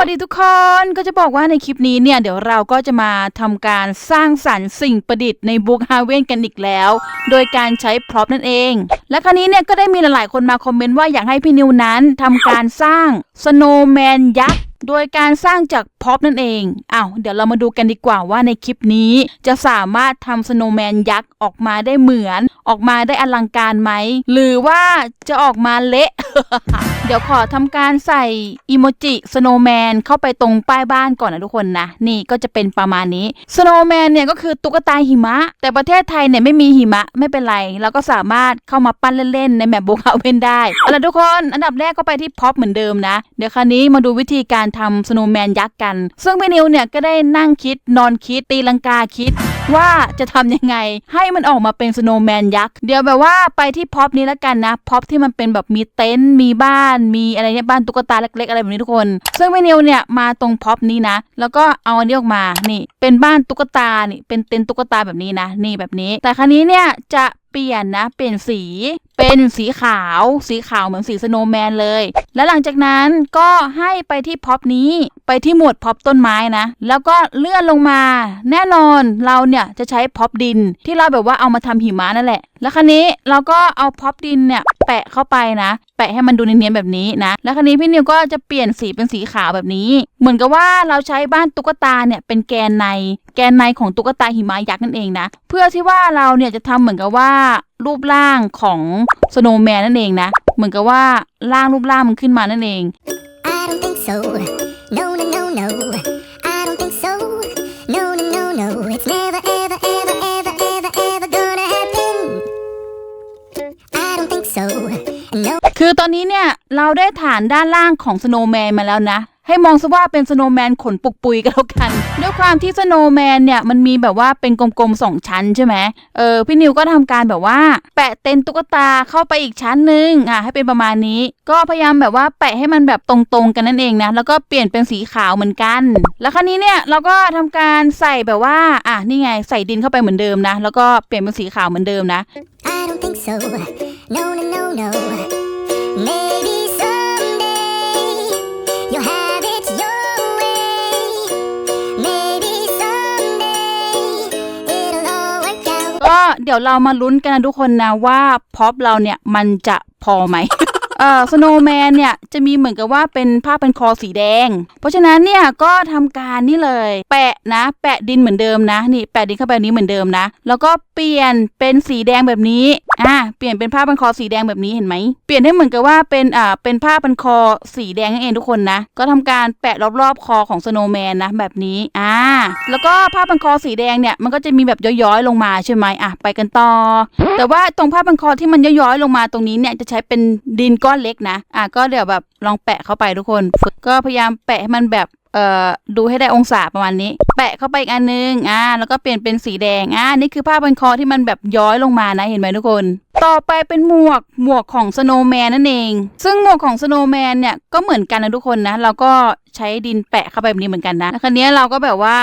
วัสดีทุกคนก็จะบอกว่าในคลิปนี้เนี่ย เดี๋ยวเราก็จะมาทำการสร้างสรรค์สิ่งประดิษฐ์ในบุ๊กฮาเวนกันอีกแล้ว โดยการใช้พร็อพนั่นเอง และครั้นี้เนี่ยก็ได้มีหลายๆคนมาคอมเมนต์ว่าอยากให้พี่นิวนั้นทำการสร้างสโนว์แมนยักษ์ โดยการสร้างจากพ็อปนั่นเองอ้าวเดี๋ยวเรามาดูกันดีกว่าว่าในคลิปนี้ จะสามารถทำสโนว์แมนยักษ์ออกมาได้เหมือน ออกมาได้อลังการไหม หรือว่าจะออกมาเละ เดี๋ยวขอทำการใส่อีโมจิสโนว์แมนเข้าไปตรงป้ายบ้านก่อนนะทุกคนนะ นี่ก็จะเป็นประมาณนี้สโนว์แมนเนี่ยก็คือตุ๊กตาหิมะ แต่ประเทศไทยเนี่ยไม่มีหิมะไม่เป็นไรเราก็สามารถเข้ามาปั้นเล่นๆในแมปโบคาเวนได้เอาละทุกคน อันดับแรกก็ไปที่พ็อปเหมือนเดิมนะ เดี๋ยวคราวนี้มาดูวิธีการทำสโนว์แมนยักษ์กัน ซึ่งพี่นิวเนี่ยก็ได้นั่งคิดนอนคิดตีลังกาคิดว่าจะทำยังไงให้มันออกมาเป็นสโนว์แมนยักษ์เดี๋ยวแบบว่าไปที่พ็อปนี้แล้วกันนะพ็อปที่มันเป็นแบบมีเต็นท์มีบ้านมีอะไรเนี่ยบ้านตุ๊กตาเล็กๆอะไรแบบนี้ทุกคน ซึ่งพี่นิวเนี่ยมาตรงพ็อปนี้นะ แล้วก็เอาอันนี้ออกมานี่ เป็นบ้านตุ๊กตานี่เป็นเต็นท์ตุ๊กตาแบบนี้นะ นี่แบบนี้ แต่ครั้นี้เนี่ยจะเปลี่ยนนะ เปลี่ยนสี เป็นสีขาว สีขาวเหมือนสีสโนว์แมนเลย แล้วหลังจากนั้นก็ให้ไปที่พ็อปนี้ไปที่หมวดพ็อปต้นไม้นะ แล้วก็เลื่อนลงมา แน่นอนเราเนี่ยจะใช้พ็อปดินที่เราแบบว่าเอามาทำหิมะนั่นแหละ แล้วครั้นี้เราก็เอาพ็อปดินเนี่ย แปะเข้าไปนะ แปะให้มันดูเนียนๆแบบนี้นะ แล้วครั้นี้พี่นิวก็จะเปลี่ยนสีเป็นสีขาวแบบนี้ เหมือนกับว่าเราใช้บ้านตุ๊กตาเนี่ยเป็นแกนใน แกนในของตุ๊กตาหิมะยักษ์นั่นเองนะ เพื่อที่ว่าเราเนี่ยจะทำเหมือนกับว่ารูปร่างของสโนว์แมนนั่นเองนะ เหมือนกับว่าร่างรูปร่างมันขึ้นมานั่นเอง I don't think so. No, no, no, no. ตอนนี้เนี่ยเราได้ฐานด้านล่างของสโนว์แมนมาแล้วนะ ให้มองซะว่าเป็นสโนว์แมนขนปุกปุยกันแล้วกัน ด้วยความที่สโนว์แมนเนี่ยมันมีแบบว่าเป็นกลมๆสองชั้นใช่ไหมเออพี่นิวก็ทำการแบบว่า แปะเต็นตุ๊กตาเข้าไปอีกชั้นหนึ่งอะให้เป็นประมาณนี้ ก็พยายามแบบว่าแปะให้มันแบบตรงๆกันนั่นเองนะแล้วก็เปลี่ยนเป็นสีขาวเหมือนกัน แล้วครั้นี้เนี่ยเราก็ทำการใส่แบบว่าอะนี่ไงใส่ดินเข้าไปเหมือนเดิมนะ แล้วก็เปลี่ยนเป็นสีขาวเหมือนเดิมนะ I don't think so. No, no, no, no. เดี๋ยวเรามาลุ้นกันนะทุกคนนะว่าพ็อปเราเนี่ยมันจะพอไหม เอ่อสโนว์แมนเนี่ยจะมีเหมือนกับว่าเป็นผ้าเป็นคอสีแดง เพราะฉะนั้นเนี่ยก็ทำการนี่เลย แปะนะ แปะดินเหมือนเดิมนะนี่แปะดินเข้าไปแบบนี้เหมือนเดิมนะ แล้วก็เปลี่ยนเป็นสีแดงแบบนี้อะเปลี่ยนเป็นผ้าพันคอสีแดงแบบนี้เห็นไหมเปลี่ยนให้เหมือนกับว่าเป็นอ่าเป็นผ้าพันคอสีแดงนั่นเองทุกคนนะ ก็ทำการแปะรอบๆคอของสโนว์แมนนะแบบนี้อ่าแล้วก็ผ้าพันคอสีแดงเนี่ยมันก็จะมีแบบย้อยๆลงมาใช่ไหมอะไปกันต่อ แต่ว่าตรงผ้าพันคอที่มันย้อยๆลงมาตรงนี้เนี่ยจะใช้เป็นดินกก้อนเล็กนะ อะก็เดี๋ยวแบบลองแปะเข้าไปทุกคนฝึกก็พยายามแปะให้มันแบบเอ่อดูให้ได้องศาประมาณนี้ แปะเข้าไปอีกอันนึงอ่าแล้วก็เปลี่ยนเป็นสีแดงอ่านี่คือผ้าบันคอที่มันแบบย้อยลงมานะเห็นไหมทุกคน ต่อไปเป็นหมวกหมวกของสโนว์แมนนั่นเอง ซึ่งหมวกของสโนว์แมนเนี่ยก็เหมือนกันนะทุกคนนะเราก็ ใช้ดินแปะเข้าไปแบบนี้เหมือนกันนะแล้วคราวนี้เราก็แบบว่า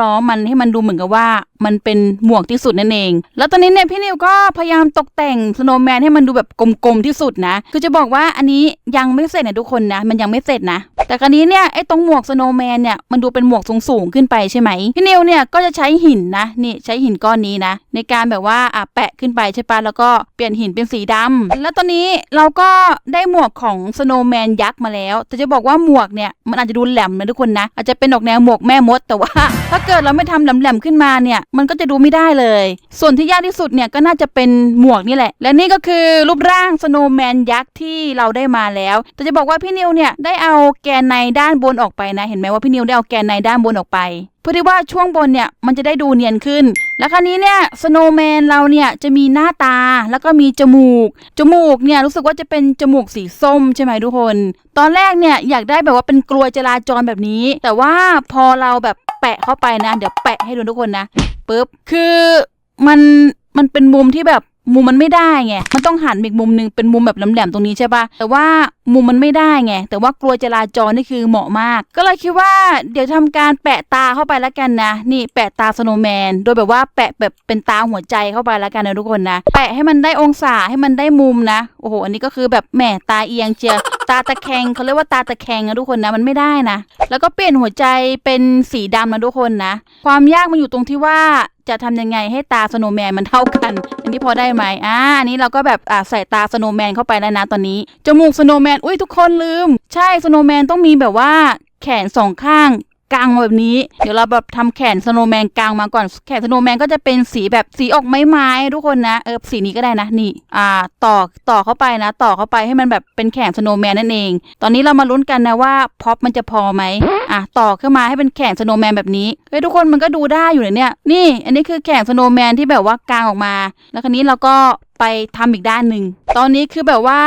ล้อมๆมันให้มันดูเหมือนกับว่า มันเป็นหมวกที่สุดนั่นเอง แล้วตอนนี้เนี่ยพี่นิวก็พยายามตกแต่งสโนว์แมนให้มันดูแบบกลมๆที่สุดนะ คือจะบอกว่าอันนี้ยังไม่เสร็จนะทุกคนนะ มันยังไม่เสร็จนะ แต่คราวนี้เนี่ยไอ้ตรงหมวกสโนว์แมนเนี่ยมันดูเป็นหมวกสูงๆขึ้นไปใช่ไหมพี่นิวเนี่ยก็จะใช้หินนะนี่ใช้หินก้อนนี้นะ ในการแบบว่าอะแปะขึ้นไปใช่ปะแล้วก็เปลี่ยนหินเป็นสีดำแล้วตอนนี้เราก็ได้หมวกของสโนว์แมนยักษ์มาแล้ว แต่จะบอกว่าหมวกเนี่ยมันอาจจะดูแหลมนะทุกคนนะ อาจจะเป็นออกแนวหมวกแม่มด แต่ว่า ถ้าเกิดเราไม่ทำแหลมๆขึ้นมาเนี่ย มันก็จะดูไม่ได้เลย ส่วนที่ยากที่สุดเนี่ยก็น่าจะเป็นหมวกนี่แหละ และนี่ก็คือรูปร่างสโนว์แมนยักษ์ที่เราได้มาแล้ว แต่จะบอกว่าพี่นิวเนี่ยได้เอาแกนในด้านบนออกไปนะ เห็นไหมว่าพี่นิวได้เอาแกนในด้านบนออกไปเพื่อที่ว่าช่วงบนเนี่ยมันจะได้ดูเนียนขึ้น แล้วคราวนี้เนี่ยสโนว์แมนเราเนี่ยจะมีหน้าตาแล้วก็มีจมูก จมูกเนี่ยรู้สึกว่าจะเป็นจมูกสีส้มใช่ไหมทุกคน ตอนแรกเนี่ยอยากได้แบบว่าเป็นกลวยจราจรแบบนี้ แต่ว่าพอเราแบบแปะเข้าไปนะ เดี๋ยวแปะให้ดูทุกคนนะปึ๊บคือมันมันเป็นมุมที่แบบ มุมมันไม่ได้ไง มันต้องหันอีกมุมหนึ่งเป็นมุมแบบแหลมๆตรงนี้ใช่ปะแต่ว่ามุมมันไม่ได้ไง แต่ว่ากลัวจราจรนี่คือเหมาะมาก ก็เลยคิดว่าเดี๋ยวทำการแปะตาเข้าไปแล้วกันนะ นี่แปะตาสโนว์แมน โดยแบบว่าแปะแบบเป็นตาหัวใจเข้าไปแล้วกันนะทุกคนนะ แปะให้มันได้องศาให้มันได้มุมนะ โอ้โห อันนี้ก็คือแบบแหมตาเอียงเจีย ตาตะแคงเขาเรียกว่าตาตะแคงนะทุกคนนะมันไม่ได้นะแล้วก็เปลี่ยนหัวใจเป็นสีดำนะทุกคนนะ ความยากมันอยู่ตรงที่ว่าจะทำยังไงให้ตาสโนว์แมนมันเท่ากัน อันนี้พอได้ไหมอ่าอันนี้เราก็แบบอ่าใส่ตาสโนว์แมนเข้าไปแล้วนะตอนนี้จมูกสโนว์แมนอุ้ยทุกคนลืม ใช่สโนว์แมนต้องมีแบบว่าแขนสองข้าง กลางมาแบบนี้ เดี๋ยวเราแบบทำแขนสโนว์แมนกลางมาก่อน แขนสโนว์แมนก็จะเป็นสีแบบสีออกไม้ไม้ทุกคนนะ เออสีนี้ก็ได้นะนี่ อ่าต่อต่อเข้าไปนะ ต่อเข้าไปให้มันแบบเป็นแขนสโนว์แมนนั่นเอง ตอนนี้เรามาลุ้นกันนะว่าพ็อปมันจะพอไหมอะต่อขึ้นมาให้เป็นแขนสโนว์แมนแบบนี้เฮ้ยทุกคนมันก็ดูได้อยู่เลยเนี่ย นี่ อันนี้คือแขนสโนว์แมนที่แบบว่ากลางออกมา แล้วคราวนี้เราก็ไปทำอีกด้านหนึ่งตอนนี้คือแบบว่า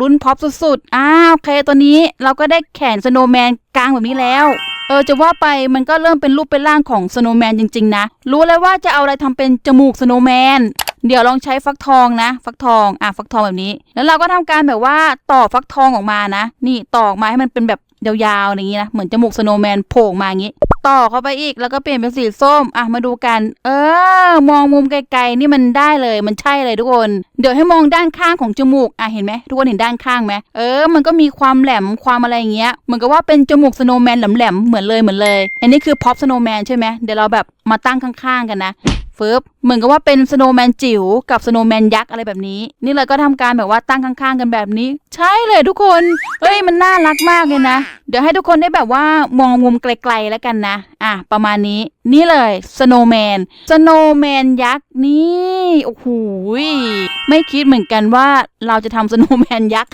ลุ้นพ็อปสุดๆอ้าวโอเคตัวนี้เราก็ได้แขนสโนว์แมนกลางแบบนี้แล้ว เออจะว่าไปมันก็เริ่มเป็นรูปเป็นร่างของสโนว์แมนจริง ๆ นะ รู้เลยว่าจะเอาอะไรทำเป็นจมูกสโนว์แมนเดี๋ยวลองใช้ฟักทองนะ ฟักทองอะฟักทองแบบนี้ แล้วเราก็ทำการแบบว่าต่อฟักทองออกมานะ นี่ต่อออกมาให้มันเป็นแบบยาวๆอย่างนี้นะเหมือนจมูกสโนว์แมนโผล่มาอย่างนี้ ต่อเข้าไปอีกแล้วก็เปลี่ยนเป็นสีส้ม อะมาดูกัน เออ มองมุมไกลๆนี่มันได้เลยมันใช่เลยทุกคน เดี๋ยวให้มองด้านข้างของจมูกอะเห็นไหมทุกคนเห็นด้านข้างไหมเออ มันก็มีความแหลมความอะไรอย่างเงี้ยเหมือนกับว่าเป็นจมูกสโนว์แมนแหลมๆเหมือนเลยเหมือนเลย อันนี้คือพ็อปสโนว์แมนใช่ไหมเดี๋ยวเราแบบมาตั้งข้างๆกันนะ ฟึบเหมือนกับว่าเป็นสโนว์แมนจิ๋วกับสโนว์แมนยักษ์อะไรแบบนี้ นี่เลยก็ทำการแบบว่าตั้งข้างๆ กันแบบนี้ ใช่เลยทุกคนเฮ้ยมันน่ารักมากเลยนะ เดี๋ยวให้ทุกคนได้แบบว่ามองมุมไกลๆแล้วกันนะ อะประมาณนี้ นี่เลยสโนว์แมนสโนว์แมนยักษ์นี่โอ้โหไม่คิดเหมือนกันว่าเราจะทำสโนว์แมนยักษ์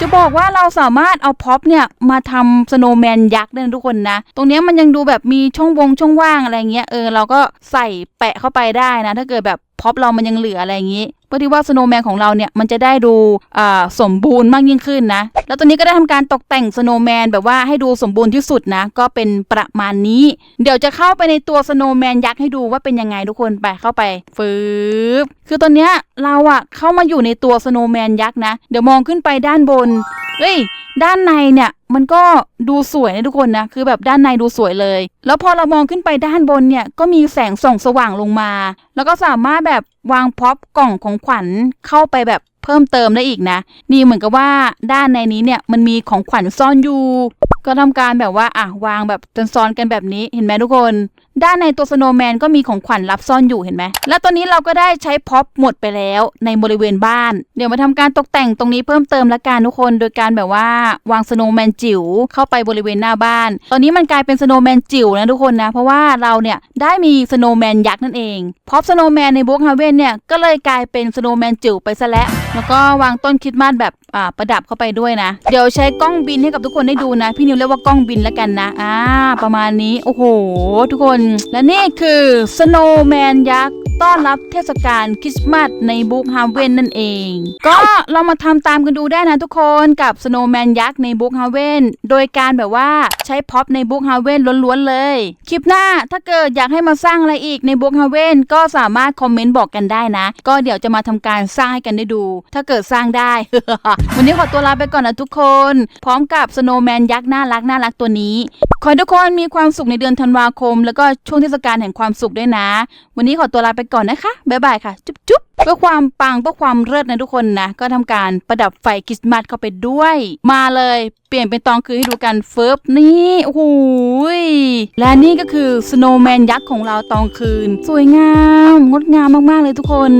จะบอกว่าเราสามารถเอาพ็อปเนี่ยมาทำสโนว์แมนยักษ์ได้นะทุกคนนะ ตรงนี้มันยังดูแบบมีช่องวงช่องว่างอะไรเงี้ยเออเราก็ใส่แปะเข้าไปได้นะ ถ้าเกิดแบบ พ็อปเรามันยังเหลืออะไรอย่างงี้เพื่อที่ว่าสโนว์แมนของเราเนี่ยมันจะได้ดูอ่าสมบูรณ์มากยิ่งขึ้นนะ แล้วตัวนี้ก็ได้ทำการตกแต่งสโนว์แมนแบบว่าให้ดูสมบูรณ์ที่สุดนะ ก็เป็นประมาณนี้ เดี๋ยวจะเข้าไปในตัวสโนว์แมนยักษ์ให้ดูว่าเป็นยังไงทุกคนไปเข้าไปฟืบคือตอนเนี้ยเราอะเข้ามาอยู่ในตัวสโนว์แมนยักษ์นะ เดี๋ยวมองขึ้นไปด้านบนเฮ้ยด้านในเนี่ย มันก็ดูสวยนะทุกคนนะ คือแบบด้านในดูสวยเลย แล้วพอเรามองขึ้นไปด้านบนเนี่ย ก็มีแสงส่องสว่างลงมา แล้วก็สามารถแบบวางพ็อปกล่องของขวัญเข้าไปแบบเพิ่มเติมได้อีกนะ นี่เหมือนกับว่าด้านในนี้เนี่ยมันมีของขวัญซ่อนอยู่ ก็ทำการแบบว่าอะวางแบบซ้อนกันแบบนี้เห็นไหมทุกคน ด้านในตัวสโนว์แมนก็มีของขวัญรับซ่อนอยู่เห็นไหม และตอนนี้เราก็ได้ใช้พ็อปหมดไปแล้วในบริเวณบ้าน เดี๋ยวมาทำการตกแต่งตรงนี้เพิ่มเติมละกันทุกคน โดยการแบบว่าวางสโนว์แมนจิ๋วเข้าไปบริเวณหน้าบ้าน ตอนนี้มันกลายเป็นสโนว์แมนจิ๋วนะทุกคนนะ เพราะว่าเราเนี่ยได้มีสโนว์แมนยักษ์นั่นเองพ็อปสโนว์แมนในบุ๊กฮาเวนเนี่ยก็เลยกลายเป็นสโนว์แมนจิ๋วไปซะแล้ว แล้วก็วางต้นคริดมาสแบบอ่าประดับเข้าไปด้วยนะ เดี๋ยวใช้กล้องบินให้กับทุกคนได้ดูนะ พี่นิวเรียกว่ากล้องบินแล้วกันนะ อ่า ประมาณนี้ โอ้โห ทุกคน และนี่คือสโนว์แมนยักษ์ ต้อนรับเทศกาลคริสต์มาสในบุ๊กฮาเวนนั่นเอง ก็ลองมาทำตามกันดูได้นะทุกคนกับสโนว์แมนยักษ์ในบุ๊กฮาเวนโดยการแบบว่าใช้พ็อปในบุ๊กฮาเวนล้วนๆเลย คลิปหน้าถ้าเกิดอยากให้มาสร้างอะไรอีกในบุ๊กฮาเวนก็สามารถคอมเมนต์บอกกันได้นะ ก็เดี๋ยวจะมาทำการสร้างให้กันได้ดู ถ้าเกิดสร้างได้ วันนี้ขอตัวลาไปก่อนนะทุกคน พร้อมกับสโนว์แมนยักษ์น่ารักน่ารักตัวนี้ขอทุกคนมีความสุขในเดือนธันวาคม แล้วก็ช่วงเทศกาลแห่งความสุขด้วยนะ วันนี้ขอตัวลาไปก่อนนะคะบ๊ายบายค่ะ จุ๊บๆเพื่อความปังเพื่อความเลิศนะทุกคนนะ ก็ทำการประดับไฟคริสต์มาสเข้าไปด้วย มาเลยเปลี่ยนเป็นตองคืนให้ดูกันเฟิร์บนี่โอ้โหและนี่ก็คือสโนว์แมนยักษ์ของเราตองคืน สวยงาม งดงามมากๆเลยทุกคน